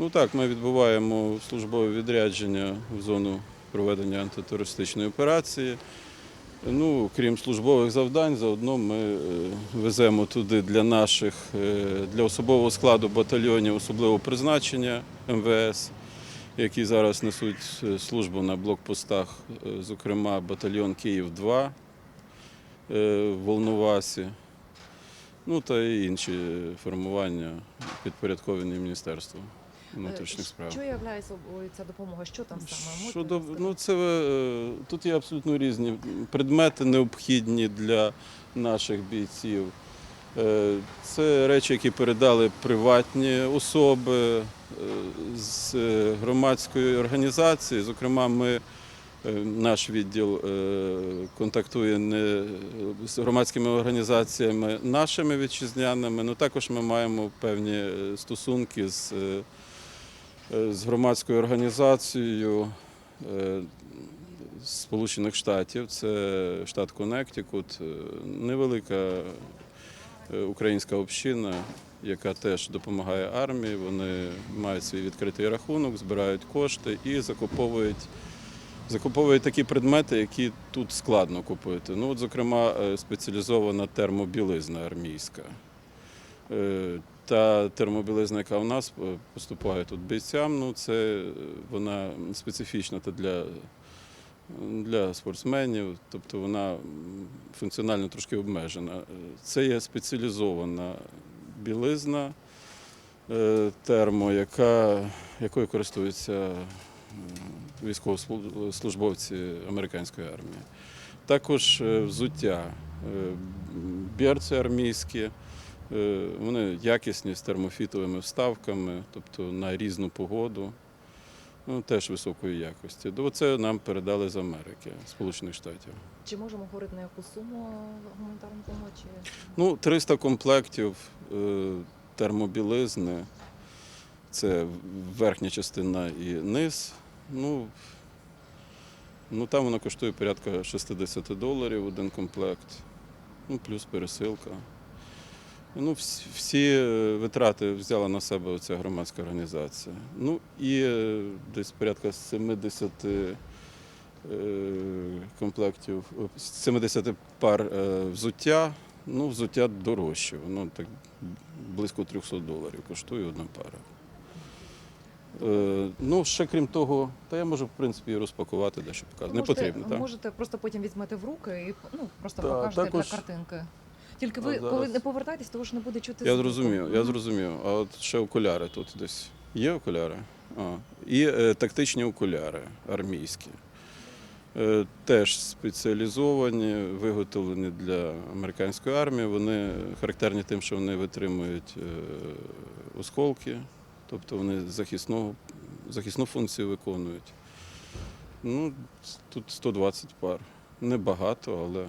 Ну так, ми відбуваємо службове відрядження в зону проведення антитерористичної операції. Ну, крім службових завдань, заодно ми е, веземо туди для наших, е, для особового складу батальйонів особливого призначення МВС, які зараз несуть е, службу на блокпостах, зокрема батальйон Київ-2 е, в Волновасі, ну та й інші формування підпорядковані Міністерству внутрішніх справ. Що являє собою ця допомога? Що там саме? Щодо, ну, це, е, тут є абсолютно різні предмети, необхідні для наших бійців. Е, Це речі, які передали приватні особи е, з е, громадської організації. Зокрема, ми, е, наш відділ е, контактує не з громадськими організаціями нашими вітчизняними, але також ми маємо певні е, стосунки з е, е, з громадською організацією е, Сполучених Штатів. Це штат Коннектикут, е, невелика е, українська община, яка теж допомагає армії. Вони мають свій відкритий рахунок, збирають кошти і закуповують. Закуповують такі предмети, які тут складно купити. Ну, от, зокрема, е, спеціалізована термобілизна армійська. Та термобілизна, яка у нас е, поступає тут бійцям, ну це е, вона специфічна та для, для спортсменів, тобто вона функціонально трошки обмежена. Е, Це є спеціалізована білизна термо, яка, якою користуються військовослужбовці американської армії. Також взуття, берці армійські. Е, Вони якісні з термофітовими вставками, тобто на різну погоду, ну, теж високої якості. Це нам передали з Америки, Сполучених Штатів. Чи можемо говорити на яку суму гуманітарну допомогу? Чи Ну, 300 комплектів е, термобілизни. Це верхня частина і низ. Ну, ну там воно коштує порядка 60 доларів один комплект, ну, плюс пересилка. Ну, всі, е, витрати взяла на себе оця громадська організація. Ну і е, десь порядка 70 е, комплектів, е, 70 пар взуття. Ну, взуття дорожче, воно так близько 300 доларів коштує одна пара. Е, ну, ще крім того, та я можу, в принципі, і розпакувати дещо показати. Не можете, потрібно, так? можете просто потім візьмете в руки і ну просто Так, покажете також- для картинки. Тільки ви, зараз- коли не повертаєтесь, того ж не буде чути Я зрозумів, я зрозумів. А от ще окуляри тут десь. Є окуляри? А. І е, тактичні окуляри армійські. Е, теж спеціалізовані, виготовлені для американської армії. Вони характерні тим, що вони витримують е, осколки, тобто вони захисну, захисну функцію виконують. Ну, тут 120 пар. Небагато, але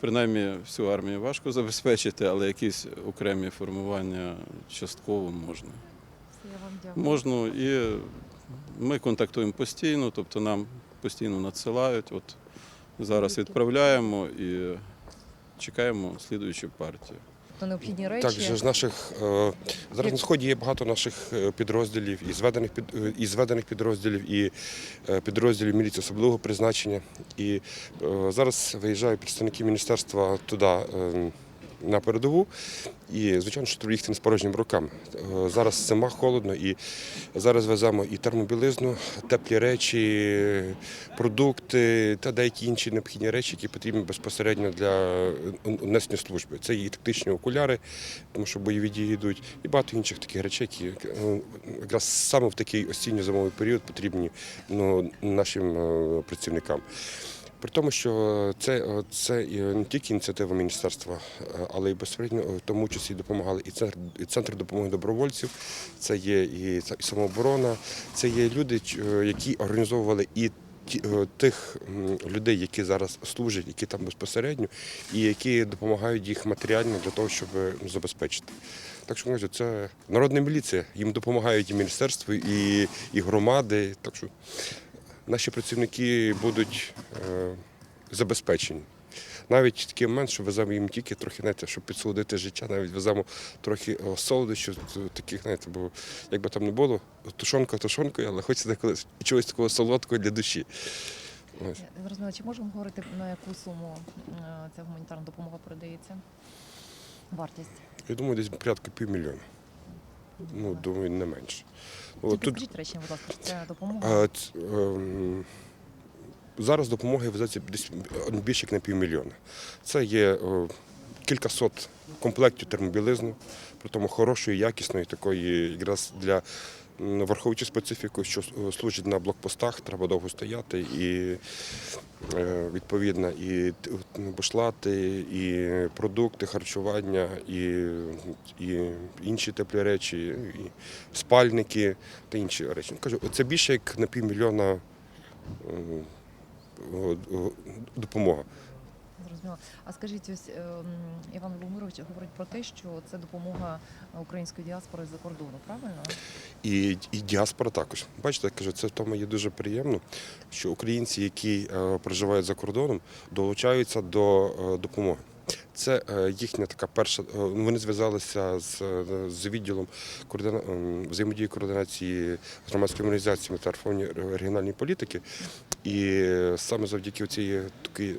принаймні всю армію важко забезпечити, але якісь окремі формування частково можна. Я вам дякую. Можна і ми контактуємо постійно, тобто нам постійно надсилають. От зараз відправляємо і чекаємо слідуючу партію. То необхідні речі. Так, же з наших е, зараз на сході є багато наших е, підрозділів, і зведених під е, і зведених підрозділів, і підрозділів міліції особливого призначення. І зараз виїжджають представники міністерства туди. На передову, і звичайно, що треба їхати з порожніми руками. Е, Зараз зима холодно, і зараз веземо і термобілизну, теплі речі, продукти та деякі інші необхідні речі, які потрібні безпосередньо для е, несення служби. Це і тактичні окуляри, тому що бойові дії йдуть, і багато інших таких речей, які е, якраз саме в такий осінньо-зимовий період потрібні ну, нашим працівникам. При тому, що це, е, це не тільки ініціатива міністерства, е, але й безпосередньо в тому числі допомагали і центр, і центр допомоги добровольців, це є і самооборона, це є люди, е, які організовували і е, тих людей, які зараз служать, які там безпосередньо, і які допомагають їх матеріально для того, щоб е, забезпечити. Так що кажу, це народна міліція. Їм допомагають і міністерство, і, і громади. Так що наші працівники будуть е, забезпечені. навіть такий момент, що веземо їм тільки трохи, знаєте, щоб підсолодити життя, навіть веземо трохи е, солодощів, таких, знаєте, бо як би там не було, тушонка тушонкою, але хочеться чогось такого солодкого для душі. Зрозуміла, чи можемо говорити на яку суму е, ця гуманітарна допомога передається? Вартість. Я думаю, десь порядку півмільйона. Ну, думаю, не менше. От тут речі, будь ласка, це допомога. а, ц- ем, зараз допомоги везеться десь більше як на півмільйона. Це є е, кількасот комплектів термобілизну, при тому хорошої, якісної, такої якраз для враховуючи специфіку, що е, служить на блокпостах, треба довго стояти і е, відповідно і бушлати, і продукти, харчування, і, і інші теплі речі, і спальники та інші речі. Кажу, це більше як на півмільйона допомога. Зрозуміло. А скажіть, ось ем, Іван Любомирович говорить про те, що це допомога української діаспори за кордону, правильно? І, і діаспора також. Бачите, я кажу, це в тому є дуже приємно, що українці, які е, проживають за кордоном, долучаються до е, допомоги. Це е, їхня така перша. е, Вони зв'язалися з, е, з відділом координа... ем, взаємодії координації з громадськими організаціями та регіональної політики. І саме завдяки цій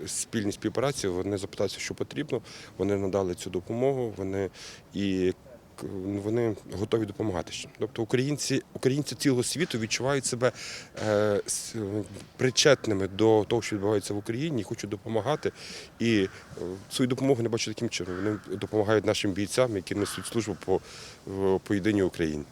спільній співпраці вони запиталися, що потрібно. Вони надали цю допомогу. Вони і вони готові допомагати. Тобто українці, українці цілого світу відчувають себе е, причетними до того, що відбувається в Україні, і хочуть допомагати. І е, свою допомогу не бачу таким чином. Вони допомагають нашим бійцям, які несуть службу по, по єдиній Україні.